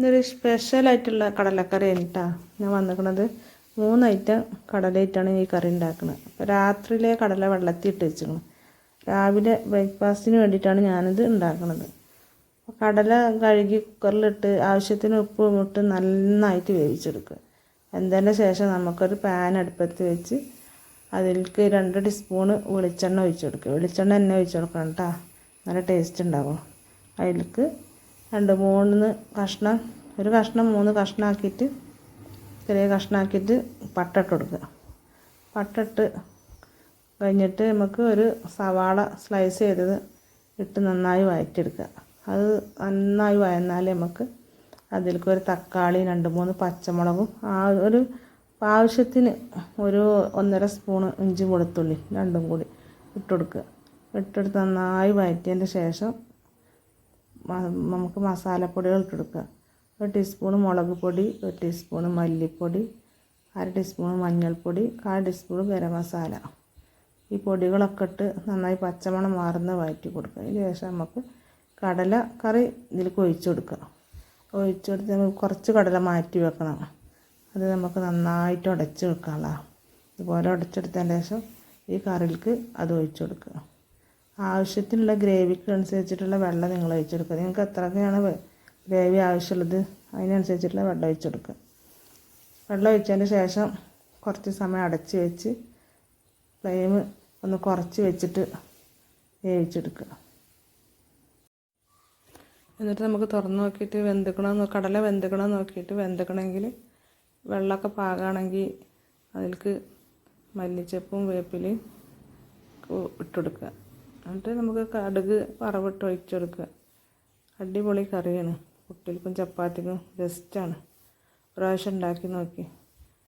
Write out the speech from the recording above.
ഇന്നൊരു സ്പെഷ്യലായിട്ടുള്ള കടലക്കറി കേട്ടോ ഞാൻ വന്നിരിക്കുന്നത് മൂന്ന് ഐറ്റം കടലയിട്ടാണ് ഈ കറി ഉണ്ടാക്കുന്നത് രാത്രിയിലെ കടല വെള്ളത്തിൽ ഇട്ട് വെച്ചിരിക്കണം. രാവിലെ ബ്രേക്ക്ഫാസ്റ്റിന് വേണ്ടിയിട്ടാണ് ഞാനിത് ഉണ്ടാക്കുന്നത് കടല കഴുകി കുക്കറിലിട്ട് ആവശ്യത്തിന് ഉപ്പ് ഇട്ട് നന്നായിട്ട് വേവിച്ചെടുക്കുക. എന്തതിന്റെ ശേഷം നമുക്കൊരു പാൻ അടുപ്പത്ത് വെച്ച് അതിലേക്ക് രണ്ട് ടീസ്പൂണ് വെളിച്ചെണ്ണ ഒഴിച്ചെടുക്കുക. വെളിച്ചെണ്ണ എന്നെ ഒഴിച്ചെടുക്കണം കേട്ടോ നല്ല ടേസ്റ്റ് ഉണ്ടാവും. അതിലേക്ക് രണ്ട് മൂന്ന് കഷ്ണം ഒരു കഷ്ണം മൂന്ന് കഷ്ണമാക്കിയിട്ട് ചെറിയ കഷ്ണമാക്കിയിട്ട് പട്ടിട്ട് കൊടുക്കുക. പട്ടിട്ട് കഴിഞ്ഞിട്ട് നമുക്ക് ഒരു സവാള സ്ലൈസ് ചെയ്തത് ഇട്ട് നന്നായി വഴറ്റിയെടുക്കുക അത് നന്നായി വഴന്നാലേ നമുക്ക് അതിലേക്ക് ഒരു തക്കാളി രണ്ട് മൂന്ന് പച്ചമുളകും ആ ഒരു ആവശ്യത്തിന് ഒരു ഒന്നര സ്പൂണ് ഇഞ്ചി വെളുത്തുള്ളി രണ്ടും കൂടി ഇട്ട് കൊടുക്കുക. ഇട്ടെടുത്ത് നന്നായി വഴറ്റിയതിന്റെ ശേഷം നമുക്ക് മസാലപ്പൊടികൾ ഇട്ടെടുക്കുക ഒരു ടീസ്പൂണ് മുളക് പൊടി ഒരു ടീസ്പൂണ് മല്ലിപ്പൊടി അര ടീസ്പൂൺ മഞ്ഞൾപ്പൊടി കാൽ ടീസ്പൂൺ ഗരം മസാല. ഈ പൊടികളൊക്കെ ഇട്ട് നന്നായി പച്ചമണം മാറുന്ന വഴറ്റി കൊടുക്കുക. അതിന് ശേഷം നമുക്ക് കടല കറി ഇതിലേക്ക് ഒഴിച്ചു കൊടുക്കുക. ഒഴിച്ചു കൊടുത്ത് നമുക്ക് കുറച്ച് കടല മാറ്റി വെക്കണം. അത് നമുക്ക് നന്നായിട്ട് ഉടച്ച് വെക്കാനുള്ള. ഇതുപോലെ ഉടച്ചെടുത്തതിന് ശേഷം ഈ കറിയിലേക്ക് അത് ഒഴിച്ചു കൊടുക്കുക. ആവശ്യത്തിനുള്ള ഗ്രേവിക്ക് അനുസരിച്ചിട്ടുള്ള വെള്ളം നിങ്ങൾ ഒഴിച്ചെടുക്കുക. നിങ്ങൾക്ക് എത്രയൊക്കെയാണ് ഗ്രേവി ആവശ്യമുള്ളത് അതിനനുസരിച്ചിട്ടുള്ള വെള്ളം ഒഴിച്ചെടുക്കുക. വെള്ളം ഒഴിച്ചതിന് ശേഷം കുറച്ച് സമയം അടച്ച് വെച്ച് ഫ്ലെയിം ഒന്ന് കുറച്ച് വെച്ചിട്ട് വേവിച്ചെടുക്കുക. എന്നിട്ട് നമുക്ക് തുറന്ന് നോക്കിയിട്ട് വെന്തുക്കണമെന്ന് കടല വെന്തുക്കണമെന്ന് നോക്കിയിട്ട് വെന്തുക്കണമെങ്കിൽ വെള്ളമൊക്കെ പാകമാണെങ്കിൽ അതിൽക്ക് മല്ലിച്ചപ്പും വേപ്പിലയും ഇട്ടുകൊടുക്കുക എന്നിട്ട് നമുക്ക് കടുക് വറവിട്ട് ഒഴിച്ചു കൊടുക്കുക അടിപൊളി കറിയാണ്. കുട്ടികൾക്കും ചപ്പാത്തിക്കും ബെസ്റ്റാണ് പ്രാവശ്യം ഉണ്ടാക്കി നോക്കി.